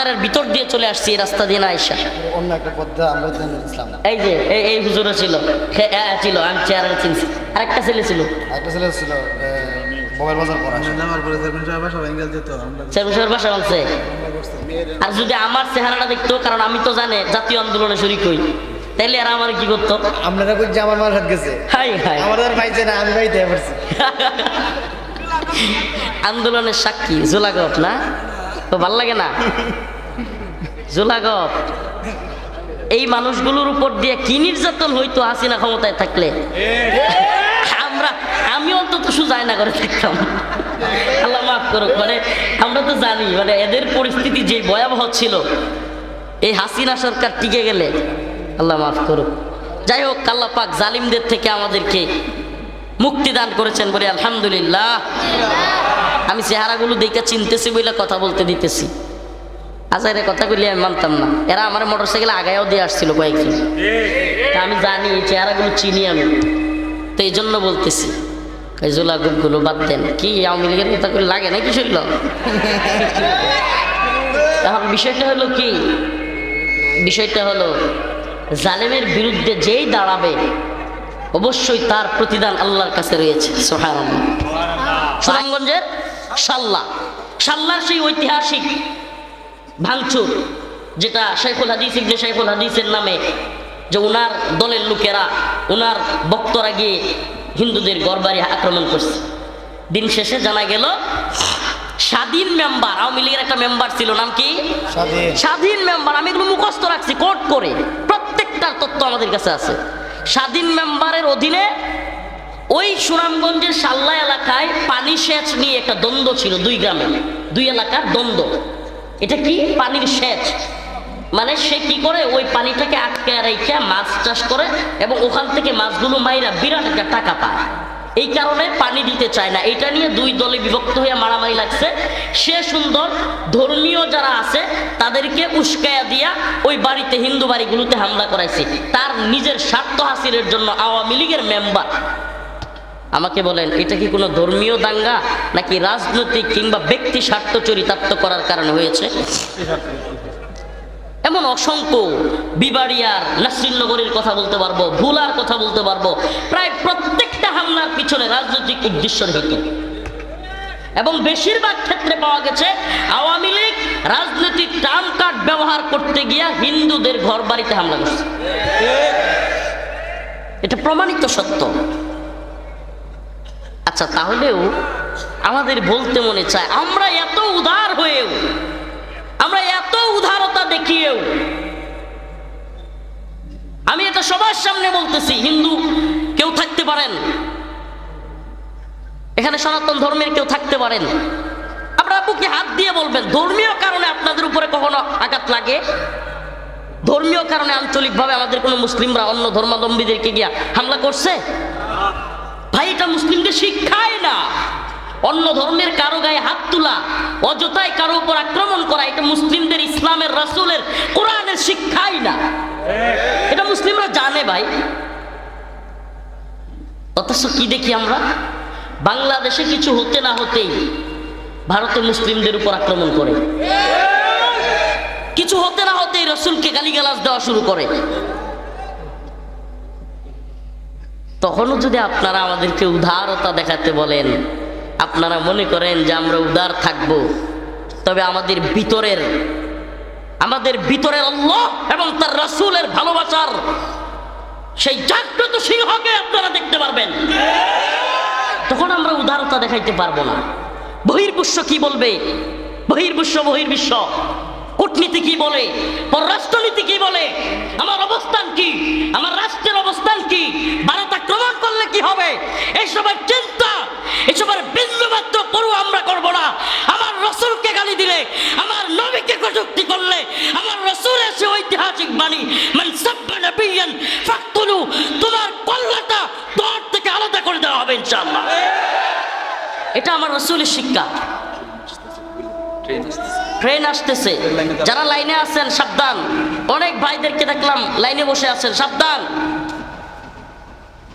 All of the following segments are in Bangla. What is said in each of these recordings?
বাজারের ভিতর দিয়ে চলে আসছি এই রাস্তা দিয়ে না আইসা। অন্য একটা পদ্মা আমরা জানি ইসলাম। এই যে এই এই হুজুরও ছিল। ছিল আমি চেয়ারে চিনছি। আরেকটা ছেলে ছিল। একটা ছেলে ছিল মোবাইল বাজার পড়া। আমার পরে যেত আমরা চেরুসের বাসা বলছে। আর যদি আমার চেহারাটা দেখতো কারণ আমি তো জানে জাতীয় আন্দোলনে শরিক হই। তাইলে এরা আমার কি করতো? আপনারা কই যে আমার মার হাত গেছে। হাই হাই। আমার আর পাইছে না আমি পাইতে পারছি। আন্দোলনের সাক্ষী জোলাগপ না? তো ভালো লাগে না? জোলাগপ এই মানুষগুলোর উপর দিয়ে কি নির্যাতন হইতো হাসিনা ক্ষমতায় থাকলে? আমরা, আমি অন্তত সুজাই না করে থাকতাম। আল্লাহ মাফ করুক মানে আমরা তো জানি মানে এদের পরিস্থিতি যে ভয়াবহ ছিল, এই হাসিনা সরকার টিকে গেলে, আল্লাহ মাফ করুক। যাই হোক, আল্লাহ পাক জালিমদের থেকে আমাদেরকে মুক্তি দান করেছেন বলে আলহামদুলিল্লাহ। আমি চেহারাগুলো দেখে চিনতেছি বলে কথা বলতে দিতেছি। আজাইরে কথা বলি আমি মানতাম না। এরা আমার মোটর সাইকেল আগায়ও দিয়ে আসছিল কয়েকজন। আমি জানি, চেহারাগুলো চিনি আমি। তো এই জন্য বলতেছি জোলা গুলো বাদ দেন। কি, আওয়ামী লীগের করে লাগে নাকি শুনল এখন বিষয়টা হলো কি? বিষয়টা হলো, জালেমের বিরুদ্ধে যেই দাঁড়াবে, অবশ্যই তার প্রতিদান আল্লাহর কাছে রয়েছে। সোহান সুনামগঞ্জের সাল্লা। সাল্লার সেই ঐতিহাসিক ভাঙচুর যেটা শেখুল হাদিস ইবনে শেখুল হাদিসের নামে যে ওনার দলের লোকেরা ওনার বক্তরা গিয়ে হিন্দুদের গড়বাড়ি আক্রমণ করছে। দিন শেষে জানা গেল স্বাধীন মেম্বার আওয়ামী লীগের একটা মেম্বার ছিল নাম কি? স্বাধীন। স্বাধীন মেম্বার আমি এগুলো মুখস্থ রাখছি কোর্ট করে প্রত্যেকটার তথ্য আমাদের কাছে আছে। স্বাধীন মেম্বারের অধীনে ওই সুনামগঞ্জের সাল্লা এলাকায় পানি সেচ নিয়ে একটা দ্বন্দ্ব ছিল দুই গ্রামে। দুই এলাকার দ্বন্দ্ব। এটা কি? পানির সেচ। মানে সে কি করে? ওই পানিটাকে আটকে রেখে মাছ চাষ করে এবং ওখান থেকে মাছগুলো মাইরা বিরাট একটা টাকা পায়। এই কারণে পানি দিতে চায় না। এটা নিয়ে দুই দলে বিভক্ত হয়ে মারামারি লাগছে। সে সুন্দর ধর্মীয় যারা আছে, তাদেরকে উস্কায়া দিয়া ওই বাড়িতে হিন্দু বাড়িগুলোতে হামলা করাইছে। তার নিজের স্বার্থ হাসিলের জন্য আওয়ামী লীগের মেম্বার আমাকে বলেন, এটা কি কোনো ধর্মীয় দাঙ্গা নাকি রাজনৈতিক কিংবা ব্যক্তি স্বার্থ চরিতার্থ করার কারণে হয়েছে? এমন অসংখ্য বিবাড়িয়ার নাসরিনগরের কথা বলতে পারব ভুলার কথা বলতে পারব, প্রায় প্রত্যেকটা হামলার পিছনে রাজনৈতিক উদ্দেশ্য রহিত। এবং বেশিরভাগ ক্ষেত্রে পাওয়া গেছে আওয়ামী লীগ রাজনৈতিক ট্রাম কার্ড ব্যবহার করতে গিয়া হিন্দুদের ঘর বাড়িতে হামলা করছে। এটা প্রমাণিত সত্য। আচ্ছা তাহলেও আমাদের বলতে মনে চায়, আমরা এত উদার হয়েও, আমরা এত উদারতা দেখিয়েও, আমি এটা সবার সামনে বলতেছি, হিন্দু কেউ থাকতে পারেন, এখানে সনাতন ধর্মের কেউ থাকতে পারেন, আপনারা বুকে হাত দিয়ে বলবেন, ধর্মীয় কারণে আপনাদের উপরে কখনো আঘাত লাগে? ধর্মীয় কারণে আঞ্চলিকভাবে আমাদের কোনো মুসলিমরা অন্য ধর্মাবলম্বীদেরকে গিয়া হামলা করছে? ভাই, এটা মুসলিমদের শিক্ষাই না। অন্য ধর্মের কারও গায়ে হাত তোলা অযথায় কারও উপর আক্রমণ করা, এটা মুসলিমদের ইসলামের, রাসূলের, কোরআনের শিক্ষাই না। এটা মুসলিমরা জানে ভাই। অথচ কি দেখি আমরা? বাংলাদেশে কিছু হতে না হতেই ভারতে মুসলিমদের উপর আক্রমণ করে। কিছু হতে না হতেই রসুলকে গালিগালাজ দেওয়া শুরু করে। তখনও যদি আপনারা আমাদেরকে উদারতা দেখাতে বলেন, আপনারা মনে করেন যে আমরা উদার থাকব, তবে আমাদের ভিতরের আমাদের ভিতরের আল্লাহ এবং তার রাসূলের ভালোবাসার সেই জাগ্রত সিংহকে আপনারা দেখতে পারবেন। তখন আমরা উদারতা দেখাইতে পারব না। বহির্বিশ্ব কি বলবে? বহির্বিশ্ব বহির্বিশ্ব। কূটনীতি কি বলে? পররাষ্ট্রনীতি কি বলে? আমার অবস্থান কি? আমার রাষ্ট্রের অবস্থান কি? ভারত আক্রমণ করলে কি হবে? এইসবের চিন্তা, এসবের বিন্দুমাত্র করু আমরা করব না। আমার রসুলকে গালি দিলে, আমার নবীকে কটূক্তি করলে, আমার রসুলের সে ঐতিহাসিক বাণী, মান সাব্বা নাবিয়ান ফাকতুলু তোমার কল্লাটা দর থেকে আলাদা করে দেওয়া হবে ইনশাআল্লাহ। এটা আমার রসুলের শিক্ষা। ট্রেন আসতেছে। যারা লাইনে আছেন, সাবধান। অনেক ভাইদেরকে দেখলাম লাইনে বসে আছেন, সাবধান।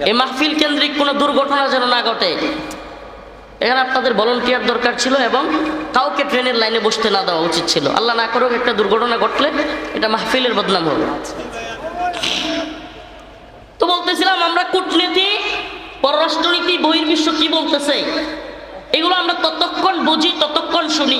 এই মাহফিল কেন্দ্রিক কোনো দুর্ঘটনা যেন না ঘটে। এখানে আপনাদের ভলেন্টিয়ার দরকার ছিল এবং কাউকে ট্রেনের লাইনে বসতে না দেওয়া উচিত ছিল। আল্লাহ না করুক, একটা দুর্ঘটনা ঘটলে এটা মাহফিলের বদনাম হবে। তো বলতেছিলাম, আমরা কূটনীতি, পররাষ্ট্রনীতি, বহির্বিশ্ব কি বলতেছে? এগুলো আমরা ততক্ষণ বুঝি, ততক্ষণ শুনি।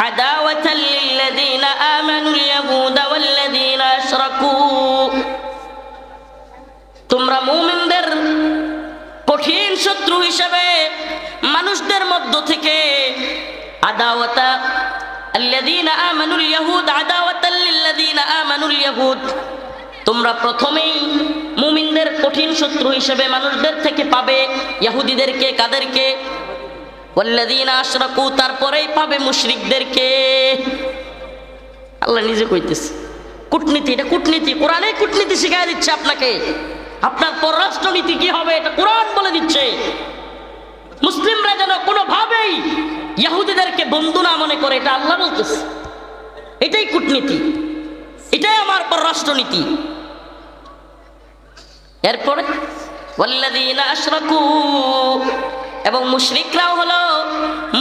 عداوة للذين آمنوا اليهود والذين أشركوا তোমরা মুমিনদের কঠিন শত্রু হিসেবে মানুষদের মধ্য থেকে আদাওয়াতা আল্লাযীনা আমানুল ইয়াহুদ আদাওয়াতাল লিল্লাযীনা আমানুল ইয়াহুদ তোমরা প্রথমেই মুমিনদের কঠিন শত্রু হিসেবে মানুষদের থেকে পাবে ইহুদিদেরকে কাদেরকে ওয়াল্লাযীনা আশরাকু, তারপরেই পাবে মুশরিকদেরকে। আল্লাহ নিজে কইতেছে, কূটনীতি, এটা কূটনীতি, কোরআনে কূটনীতি শিখাই দিচ্ছে আপনাকে। আপনার পররাষ্ট্রনীতি কি হবে, এটা কোরআন বলে দিচ্ছে। মুসলিমরা যেন কোনোভাবেই ইহুদিদেরকে বন্ধু না মনে করে, এটা আল্লাহ বলতেছে। এটাই কূটনীতি, এটাই আমার পররাষ্ট্রনীতি। এরপরে, ওয়াল্লাযীনা আশরাকু এবং মুশরিকরাও হলো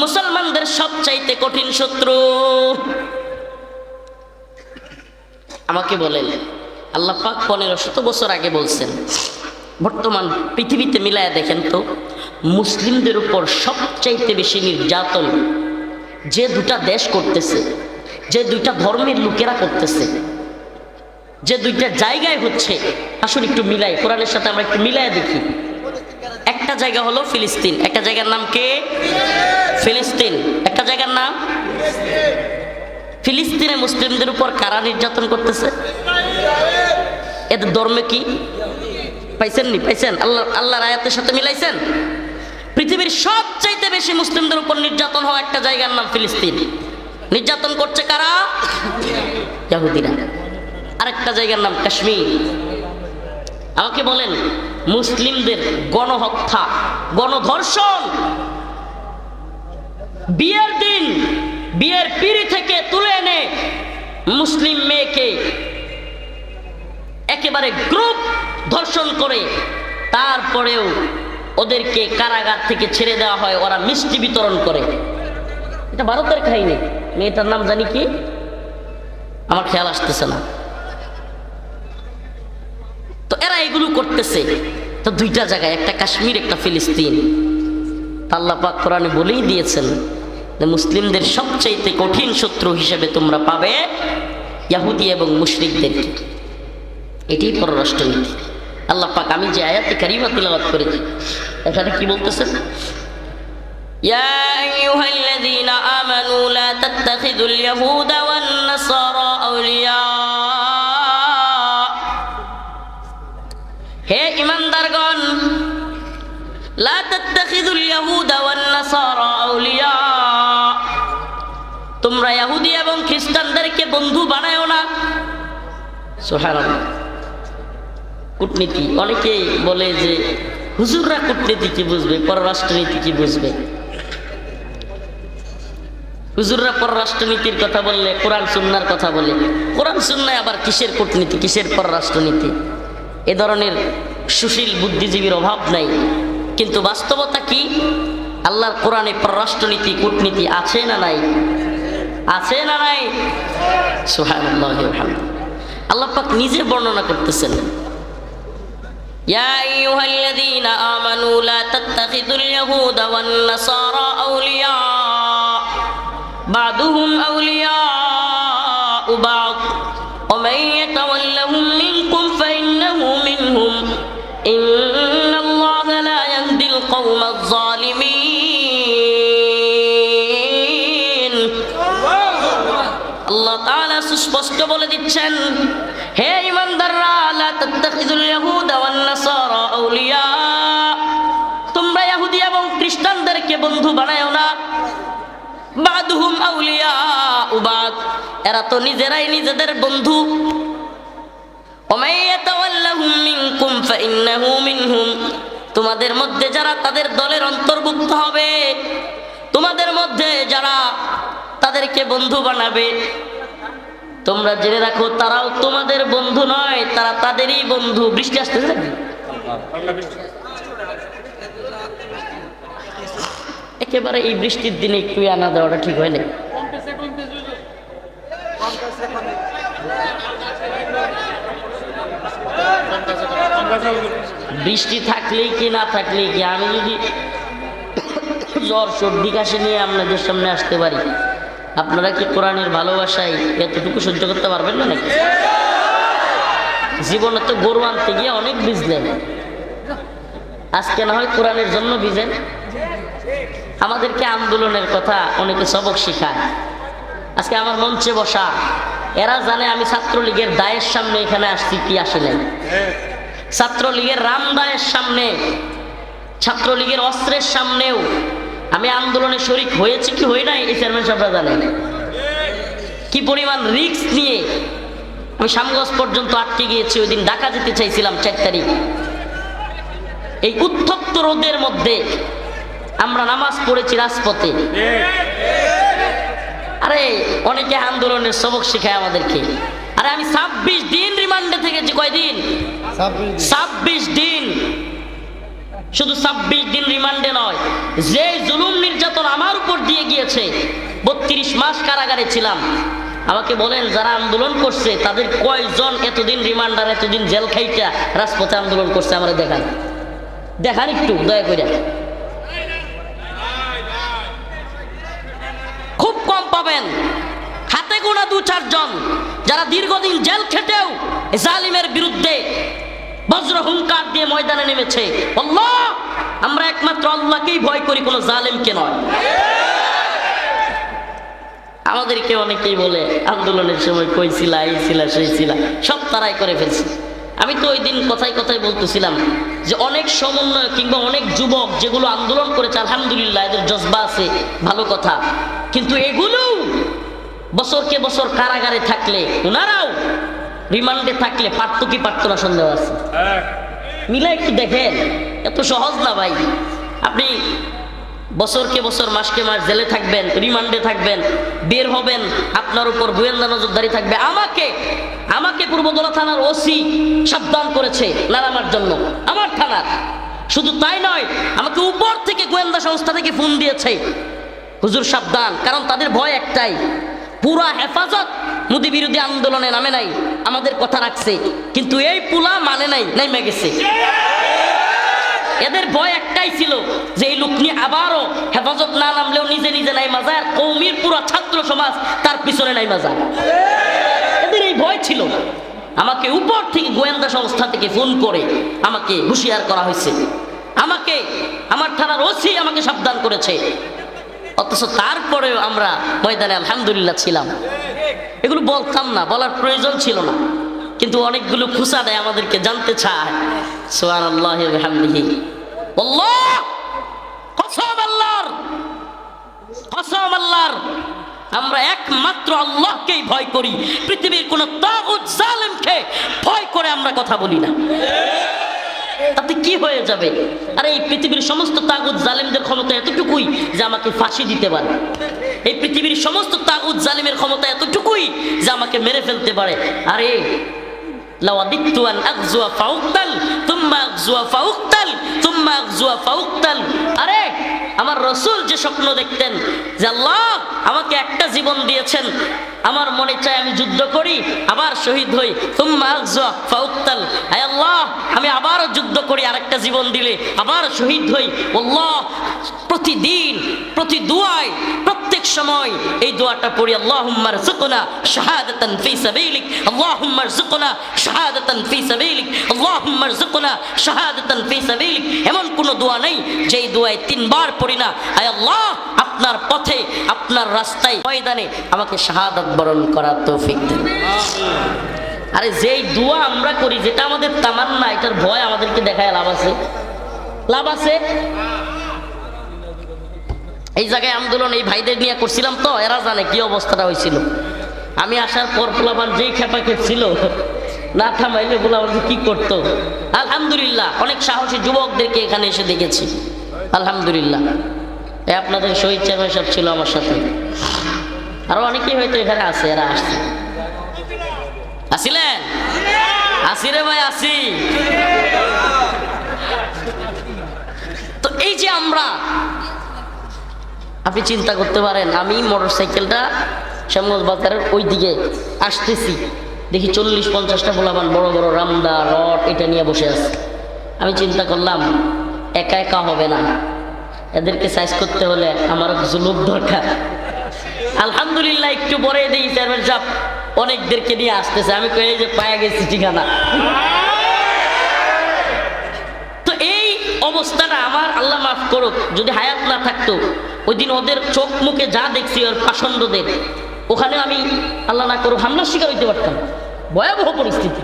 মুসলমানদের সবচাইতে কঠিন শত্রু। আমাকে বলেন, আল্লাহ পাক পনেরো শত বছর আগে বলছেন, বর্তমান পৃথিবীতে মিলায় দেখেন তো, মুসলিমদের উপর সবচাইতে বেশি নির্যাতন যে দুটা দেশ করতেছে, যে দুইটা ধর্মের লোকেরা করতেছে, যে দুইটা জায়গায় হচ্ছে। আসুন একটু মিলাই, কোরআনের সাথে আমরা একটু মিলাই দেখি। একটা জায়গা হলো ফিলিস্তিন। একটা জায়গার নাম কে? ফিলিস্তিন। একটা জায়গার নাম? ফিলিস্তিনে মুসলিমদের উপর কারা নির্যাতন করতেছে? এদের ধর্মে কি? পাইছেন নি? পাইছেন? আল্লাহ, আল্লাহর আয়াতের সাথে মিলাইছেন? পৃথিবীর সবচাইতে বেশি মুসলিমদের উপর নির্যাতন হওয়া একটা জায়গার নাম ফিলিস্তিন। নির্যাতন করছে কারা? ইয়াহুদিরা। আরেকটা জায়গার নাম কাশ্মীর। আমাকে বলেন মুসলিমদের গণহত্যা, গণধর্ষণ। বিয়ের দিন, বিয়ের পিড়ি থেকে তুলে এনে মুসলিম মেয়েকে একেবারে গ্রুপ ধর্ষণ করে, তারপরেও ওদেরকে কারাগার থেকে ছেড়ে দেওয়া হয়, ওরা মিষ্টি বিতরণ করে। এটা ভারতের কাহিনী। মেয়েটার নাম জানি কি? আমার খেয়াল আসতেছে না। তো এরা এগুলো করতেছে তো দুইটা জায়গায় একটা কাশ্মীর একটা ফিলিস্তিন আল্লাহ পাক কোরআনে বলেই দিয়েছেন যে মুসলিমদের সবচাইতে কঠিন শত্রু হিসেবে তোমরা পাবে ইয়াহুদি এবং মুশরিকদেরকে এটাই পররাষ্ট্রনীতি আল্লাহ পাক আমি যে আয়াতে কারিমা তিলাওয়াত করেছি এখানে কি বলতেছেন يا أيها الذين آمنوا لا تتخذوا اليهود সুবহানাল্লাহ। কূটনীতি, অনেকেই বলে যে হুজুররা কূটনীতি কি বুঝবে, পররাষ্ট্রনীতি কি বুঝবে? হুজুররা পররাষ্ট্রনীতির কথা বললে, কোরআন সুন্নার কথা বলে। কোরআন সুন্নায় আবার কিসের কূটনীতি, কিসের পররাষ্ট্রনীতি? এ ধরনের সুশীল বুদ্ধিজীবীর অভাব নাই। কিন্তু বাস্তবতা কি? আল্লাহর কোরআনে পররাষ্ট্রনীতি, কূটনীতি আছে না নাই? আছে না নাই? সুবহানাল্লাহ আল্লাহ পাক নিজে বর্ণনা করতেছেন يا أيها الذين آمنوا لا تتخذوا اليهود والنصارى أولياء بعضهم أولياء বলছেন, হে ইমানদাররা, লা তাত্তাখিজুল আউলিয়া। তোমরা ইহুদি এবং খ্রিস্টানদেরকে বন্ধু বানায় না। বাদহুম আউলিয়া উবাদ এরা তো নিজেরাই নিজেদের বন্ধু। তোমাদের মধ্যে যারা তাদের দলের অন্তর্ভুক্ত হবে, তোমাদের মধ্যে যারা তাদেরকে বন্ধু বানাবে তোমরা জেনে রাখো, তারাও তোমাদের বন্ধু নয়, তারা তাদেরই বন্ধু। বৃষ্টি আসতেছে নাকি? একেবারে এই বৃষ্টির দিনে একটু আনা দেওয়াটা ঠিক হয় না বৃষ্টি থাকলেই কি, না থাকলেই কি? আমি যদি জ্বর সর্দি কাশি নিয়ে আপনাদের সামনে আসতে পারি আপনারা কি কোরআনের ভালোবাসায় এতটুকু সহ্য করতে পারবেন না নাকি? জীবনে তো গরু আনতে গিয়ে অনেক ভিজলেন। আজকে না হয় কোরআনের জন্য ভিজেন। আমাদেরকে আন্দোলনের কথা অনেকে সবক শেখায়। আজকে আমার মঞ্চে বসা, এরা জানে আমি ছাত্রলীগের দায়ের সামনে এখানে আসছি, কি আসে নাই ছাত্রলীগের রামদায়ের সামনে, ছাত্রলীগের অস্ত্রের সামনেও আমি আন্দোলনে শরিক হয়েছে কি হই নাই এই চেয়ারম্যান সাহেবরা জানেন। কি পরিমাণ রিস্ক নিয়ে আমি সামগঞ্জ পর্যন্ত আটকে গিয়েছি ওই দিন ঢাকা যেতে চাইছিলাম চার তারিখ। এই উত্তপ্ত রোদের মধ্যে আমরা নামাজ পড়েছি রাজপথে। আরে অনেকে আন্দোলনের সবক শেখায় আমাদেরকে। আরে আমি ছাব্বিশ দিন রিমান্ডে থেকেছি কয়দিন? ছাব্বিশ দিন। শুধু ছাব্বিশ দিন রিমান্ডে নয়, যে জুলুম নির্যাতন আমার উপর দিয়ে গিয়েছে, বত্রিশ মাস কারাগারে ছিলাম। আমাকে বলেন, যারা আন্দোলন করছে, তাদের কয়জন এতদিন রিমান্ডার এতদিন জেল খাইটা রাজপথে আন্দোলন করছে, আমরা দেখান। দেখান একটু, দয়া করে খুব কম পাবেন। হাতে গোনা দু চারজন যারা দীর্ঘদিন জেল খেটেও জালিমের বিরুদ্ধে বজ্র হুঙ্কার দিয়ে ময়দানে নেমেছে। আল্লাহ, আমরা একমাত্র আল্লাহকেই ভয় করি, কোনো জালেমকে নয়। আমাদেরকে অনেকেই বলে, আন্দোলনের সময় কই ছিলা, এই ছিলা, সেই ছিলা, সব তারাই করে ফেলছে। আমি তো ওই দিন কথায় কথায় বলতেছিলাম যে অনেক সমন্বয় কিংবা অনেক যুবক যেগুলো আন্দোলন করেছে, আলহামদুলিল্লাহ, এদের জজবা আছে, ভালো কথা। কিন্তু এগুলোও বছরকে বছর কারাগারে থাকলে ওনারাও রিমান্ডে থাকলে পারত কি পারত না সন্দেহ আছে? মিলা একটু দেখেন এত সহজ না ভাই। আপনি বছরকে বছর মাসকে মাস জেলে থাকবেন রিমান্ডে থাকবেন বের হবেন আপনার উপর গোয়েন্দা নজরদারি থাকবে। আমাকে আমাকে পূর্বদলা থানার ওসি সাবধান করেছে নানামার জন্য। আমার থানার শুধু তাই নয় আমাকে উপর থেকে গোয়েন্দা সংস্থা থেকে ফোন দিয়েছে। হুজুর সাবধান কারণ তাদের ভয় একটাই। পুরা হেফাজত মুদি বিরোধী আন্দোলনে নামে নাই, আমাদের কথা রাখছে। কিন্তু এই পুলা মানে নাই নাই গেছে। এদের ভয় একটাই ছিল যে এই লোক নিয়ে আবারও হেফাজত না নামলেও নিজে নিজে নাই মাজা আর কৌমির পুরো ছাত্র সমাজ তার পিছনে নাই মাজা এদের এই ভয় ছিল। আমাকে উপর থেকে গোয়েন্দা সংস্থা থেকে ফোন করে আমাকে হুঁশিয়ার করা হয়েছে। আমাকে, আমার থানার ওসি আমাকে সাবধান করেছে। অথচ তারপরেও আমরা ময়দানে আলহামদুলিল্লাহ ছিলাম। এগুলো বলতাম না, বলার প্রয়োজন ছিল না। কিন্তু অনেকগুলো খুশা দেয় আমাদেরকে জানতে চায়। সোহান আল্লাহ! হামদিহি কসম আল্লাহর! আমরা একমাত্র আল্লাহকেই ভয় করি। পৃথিবীর কোন তাগুত জালেমকে ভয় করে আমরা কথা বলি না। তাতে কি হয়ে যাবে? আরে এই পৃথিবীর সমস্ত তাগুত জালেমদের ক্ষমতা এতটুকুই যে আমাকে ফাঁসি দিতে পারে। এই পৃথিবীর সমস্ত তাগুত জালিমের ক্ষমতা এতটুকুই যে আমাকে মেরে ফেলতে পারে। আরে আরে, আমার রসুল যে স্বপ্ন দেখতেন যে আল্লাহ আমাকে একটা জীবন দিয়েছেন আমার মনে চায় আমি যুদ্ধ করি, আবার শহীদ হই। ফাউক্তাল। আয় আল্লাহ, আমি আবারও যুদ্ধ করি, আরেকটা জীবন দিলে আবার শহীদ হই। আল্লাহ, প্রতিদিন, প্রতি দুয়ায়, প্রত্যেক সময় এই দোয়াটা পড়ি আল্লাহুম্মার জুকনা শাহাদাতান ফি সাবিলিক। আল্লাহুম্মার জুকনা শাহাদাতান ফি সাবিলিক। আল্লাহুম্মার জুকনা শাহাদাতান ফি সাবিলিক। এমন কোন দোয়া নেই, যেই দোয়ায় তিনবার পড়ি না। আয় আল্লাহ আপনার পথে আপনার রাস্তায় ময়দানে আমাকে শাহাদাত বরণ করার তৌফিক দেন। আরে যেই দোয়া আমরা করি যেটা আমাদের তামান্না এটার ভয় আমাদেরকে দেখায় লাভ আছে। লাভ আছে? এই জায়গায় আন্দোলন এই ভাইদের নিয়ে করছিলাম তো এরা জানে কি অবস্থাটা হয়েছিল। আমি আসার পর পোলাবার যেই খেপা খেপছিল না থামাইলে পোলাবার কি করতো। আলহামদুলিল্লাহ অনেক সাহসী যুবকদেরকে এখানে এসে দেখেছি। আলহামদুলিল্লাহ। আপনাদের শহীদ চেয়ারম্যান সব ছিল আমার সাথে। আরও অনেকেই হয়তো এখানে আছে, এরা আসছে। আসিলেন? আসি রে ভাই, আসি। তো এই যে আমরা, আপনি চিন্তা করতে পারেন, আমি মোটর সাইকেলটা শ্যামগঞ্জ বাজারের ওই দিকে আসতেছি। দেখি চল্লিশ পঞ্চাশটা পোলাবান বড় বড় রামদা, রড, এটা নিয়ে বসে আছে। আমি চিন্তা করলাম, একা একা হবে না। এদেরকে সাইজ করতে হলে আমারও কিছু দরকার। আলহামদুলিল্লাহ, একটু পরে দেখি চেয়ারম্যান সাহেব অনেকদেরকে নিয়ে আসতেছে। আমি এই যে পায়া গেছি, ঠিকানা? তো এই অবস্থাটা আমার আল্লাহ মাফ করুক, যদি হায়াত না থাকতো, ওই দিন ওদের চোখ মুখে যা দেখছি, ওর পাষণ্ডদের ওখানে আমি আল্লাহ না করুক, হামলার শিকার হইতে পারতাম। ভয়াবহ পরিস্থিতি।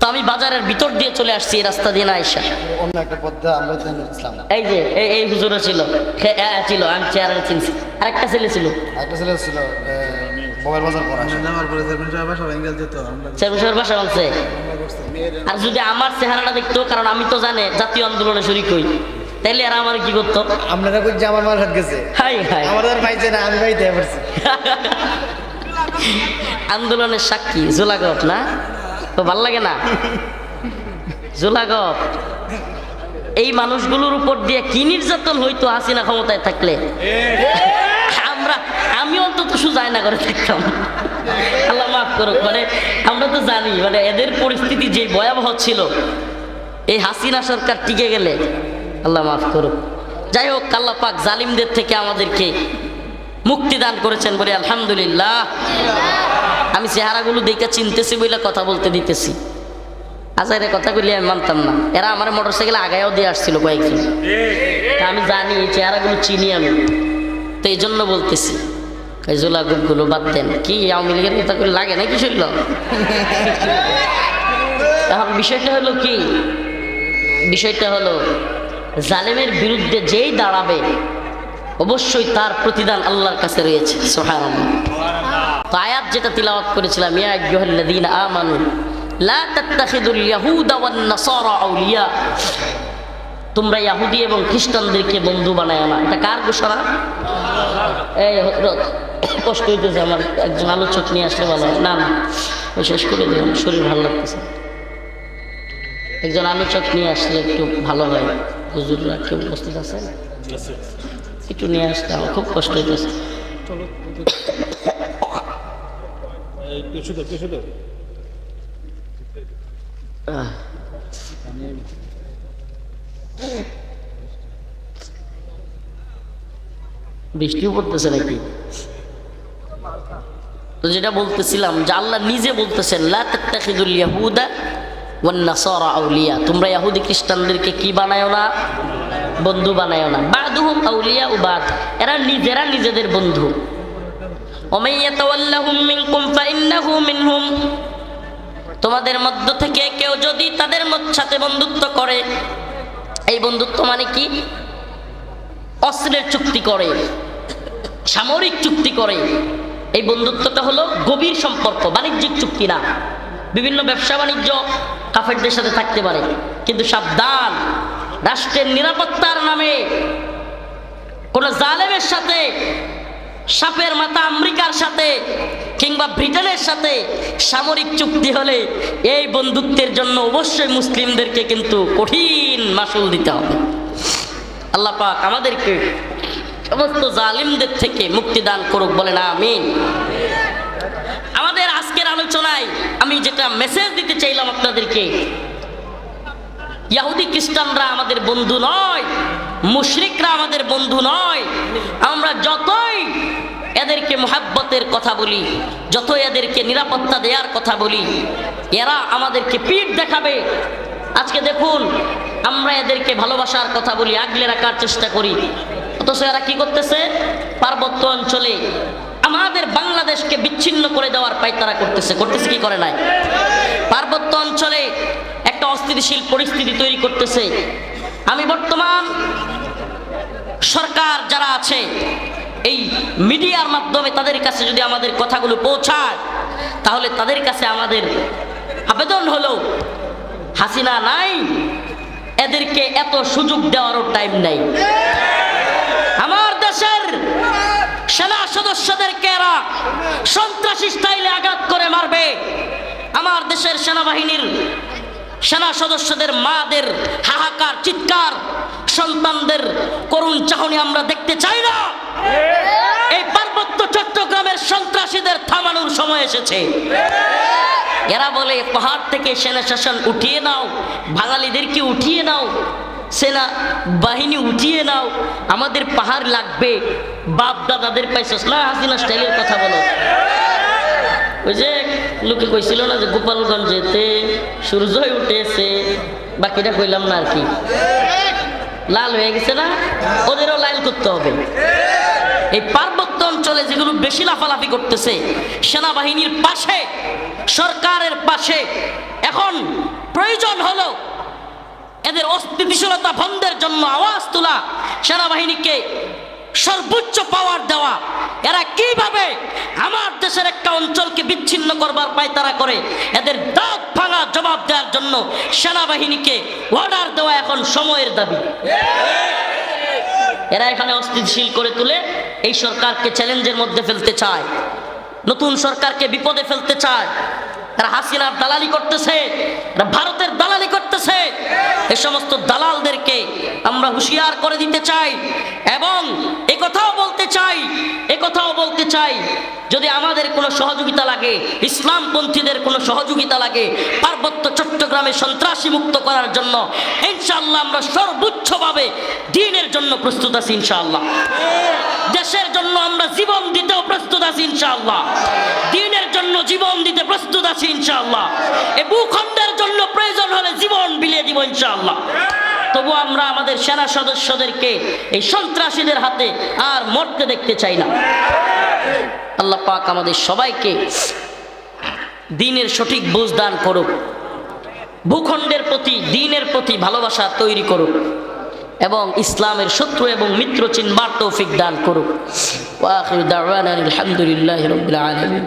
তো আমি বাজারের ভিতর দিয়ে চলে আসছি এই রাস্তা দিয়ে না আইসা। অন্য একটা পদ্মা আমরা ইসলাম এই যে এই হুজুরও ছিল। ছিল আমি চেয়ারে চিনছি। আরেকটা ছেলে ছিল। একটা ছেলে ছিল মোবাইল বাজার করা আমরা পরে সাহেব যেত বাসা আর যদি আমার চেহারাটা দেখতো কারণ আমি তো জানে জাতীয় আন্দোলনে শরিক হই। তাইলে আর আমার কি করতো? আপনারা কই যে আমার মাল হাত গেছে। হাই হাই। আমার আর পাইছে না আমি আন্দোলনের সাক্ষী জোলাগপ না? তো ভালো লাগে না? জোলাগপ এই মানুষগুলোর উপর দিয়ে কি নির্যাতন হইতো হাসিনা ক্ষমতায় থাকলে? আমরা, আমি অন্তত সুজায় না করে থাকতাম। আল্লাহ মাফ করুক মানে আমরা তো জানি মানে এদের পরিস্থিতি যে ভয়াবহ ছিল, এই হাসিনা সরকার টিকে গেলে, আল্লাহ মাফ করুক। যাই হোক, আল্লাহ পাক জালিমদের থেকে আমাদেরকে মুক্তি দান করেছেন বলে আলহামদুলিল্লাহ। আমি চেহারাগুলো দেখে চিনতেছি বলে কথা বলতে দিতেছি। আজাইরে কথা বলি আমি মানতাম না। এরা আমার মোটর সাইকেলে আগায়ও দিয়ে আসছিল কয়েকজন। আমি জানি, চেহারাগুলো চিনি আমি। তো এই জন্য বলতেছি জোলা গুলো বাদ দেন। কি, আওয়ামী লীগের কথা করে লাগে না কি শুনল এখন বিষয়টা হলো কি? বিষয়টা হলো, জালেমের বিরুদ্ধে যেই দাঁড়াবে, অবশ্যই তার প্রতিদান আল্লাহর কাছে রয়েছে। সোহান আয়াত যেটা তিলাওয়াত করেছিলাম, ইয়া আইয়ুহাল্লাযীনা আমানু, লা তাত্তাখিদুল ইয়াহুদা ওয়ান নাসারা আউলিয়া। তোমরা ইহুদি এবং খ্রিস্টানদেরকে বন্ধু বানায় না এটা কার ঘোষণা? এই হজরত কষ্ট হইতেছে আমার, একজন আলোচক নিয়ে আসলে ভালো না না ওই শেষ করে দিলাম শরীর ভালো লাগতেছে। একজন আলোচক নিয়ে আসলে একটু ভালো হয়। হুজুররা কেউ উপস্থিত আছে একটু নিয়ে আসতে আমার খুব কষ্ট হইতেছে। আহ। বৃষ্টিও পড়তেছে নাকি? তো যেটা বলতেছিলাম যে আল্লাহ নিজে বলতেছেন, লা তাত্তাখিদুল ইয়াহুদা ওয়ান নাসারা আউলিয়া। তোমরা ইহুদি খ্রিস্টানদেরকে কি বানায়ো না? বন্ধু বানায়ো না। বাদুহুম আউলিয়া ও বাদ এরা নিজেরা নিজেদের বন্ধু। ومن يتولهم منكم فإنه منهم তোমাদের মধ্য থেকে কেউ যদি তাদের মধ্য- সাথে বন্ধুত্ব করে এই বন্ধুত্ব মানে কি অস্ত্রের চুক্তি করে সামরিক চুক্তি করে এই বন্ধুত্বটা হলো গভীর সম্পর্ক বাণিজ্যিক চুক্তি না বিভিন্ন ব্যবসা বাণিজ্য কাফেরদের সাথে থাকতে পারে কিন্তু সাবধান রাষ্ট্রের নিরাপত্তার নামে কোন জালেমের সাথে সাপের মাথা আমেরিকার সাথে কিংবা ব্রিটেনের সাথে সামরিক চুক্তি হলে এই বন্ধুত্বের জন্য অবশ্যই মুসলিমদেরকে কিন্তু কঠিন মাসুল দিতে হবে। আল্লাহ পাক আমাদেরকে সমস্ত জালিমদের থেকে মুক্তি দান করুক বলে না আমিন। আমাদের আজকের আলোচনায় আমি যেটা মেসেজ দিতে চাইলাম আপনাদেরকে ইয়াহুদি খ্রিস্টানরা আমাদের বন্ধু নয়, মুশরিকরা আমাদের বন্ধু নয়। আমরা যতই এদেরকে মোহাব্বতের কথা বলি, যতই এদেরকে নিরাপত্তা দেওয়ার কথা বলি, এরা আমাদেরকে পিঠ দেখাবে। আজকে দেখুন, আমরা এদেরকে ভালোবাসার কথা বলি, আগলে রাখার চেষ্টা করি। অথচ এরা কি করতেছে? পার্বত্য অঞ্চলে আমাদের বাংলাদেশকে বিচ্ছিন্ন করে দেওয়ার পায়তারা করতেছে। করতেছে কি করে নাই? পার্বত্য অঞ্চলে একটা অস্থিতিশীল পরিস্থিতি তৈরি করতেছে। আমি বর্তমান সরকার যারা আছে, এই মিডিয়ার মাধ্যমে তাদের কাছে যদি আমাদের কথাগুলো পৌঁছায়, তাহলে তাদের কাছে আমাদের আবেদন হলো, হাসিনা নাই, এদেরকে এত সুযোগ দেওয়ারও টাইম নাই। আমার দেশের সেনা সদস্যদেরকে এরা সন্ত্রাসী স্টাইলে আঘাত করে মারবে। আমার দেশের সেনাবাহিনীর সেনা সদস্যদের মাদের হাহাকার, চিৎকার, সন্তানদের করুণ চাহনি আমরা দেখতে চাই না। এই পার্বত্য চট্টগ্রামের সন্ত্রাসীদের থামানোর সময় এসেছে। এরা বলে, পাহাড় থেকে সেনা শাসন উঠিয়ে নাও, বাঙালিদেরকে উঠিয়ে নাও, সেনা বাহিনী উঠিয়ে নাও, আমাদের পাহাড় লাগবে বাপ দাদাদের পাইছস হাসিনা স্টাইলের কথা বলো। ওই যে লোকে কইছিল না যে গোপালগঞ্জেতে সূর্যই উঠেছে। বাকিটা কইলাম না আর কি। লাল হয়ে গেছে না? ওদেরও লাইল করতে হবে। এই পার্বত্য অঞ্চলে যেগুলো বেশি লাফালাফি করতেছে, সেনাবাহিনীর পাশে, সরকারের পাশে, এখন প্রয়োজন হলো এদের অস্থিতিশীলতা বন্ধের জন্য আওয়াজ তোলা সেনাবাহিনীকে সর্বোচ্চ পাওয়ার দেওয়া। এরা কীভাবে আমার দেশের একটা অঞ্চলকে বিচ্ছিন্ন করবার পায়তারা করে? এদের দাঁত ভাঙা জবাব দেওয়ার জন্য সেনাবাহিনীকে অর্ডার দেওয়া এখন সময়ের দাবি। এরা এখানে অস্থিতিশীল করে তুলে এই সরকারকে চ্যালেঞ্জের মধ্যে ফেলতে চায়। নতুন সরকারকে বিপদে ফেলতে চায়। এরা হাসিনার দালালি করতেছে ভারতের দালালি করতেছে। এ সমস্ত দালালদেরকে আমরা হুঁশিয়ার করে দিতে চাই এবং এ কথাও বলতে চাই, এ কথাও বলতে চাই, যদি আমাদের কোনো সহযোগিতা লাগে, ইসলামপন্থীদের কোনো সহযোগিতা লাগে, পার্বত্য চট্টগ্রামে সন্ত্রাসী মুক্ত করার জন্য, ইনশাআল্লাহ আমরা সর্বোচ্চভাবে দিনের জন্য প্রস্তুত আছি, ইনশাআল্লাহ। দেশের জন্য আমরা জীবন দিতেও প্রস্তুত আছি, ইনশাআল্লাহ। দিনের জন্য জীবন দিতে প্রস্তুত আছি, ইনশাআল্লাহ। এ ভূখণ্ডের জন্য প্রয়োজন হলে জীবন বিলিয়ে দিব, ইনশাআল্লাহ। তবু আমরা আমাদের সেনা সদস্যদেরকে এই সন্ত্রাসীদের হাতে আর মরতে দেখতে চাই না। আল্লাহ পাক আমাদের সবাইকে দিনের সঠিক বুঝ দান করুক। ভূখণ্ডের প্রতি, দিনের প্রতি ভালোবাসা তৈরি করুক। এবং ইসলামের শত্রু এবং মিত্র চিনবার তৌফিক দান করুক। আলহামদুলিল্লাহি রাব্বিল আলামিন।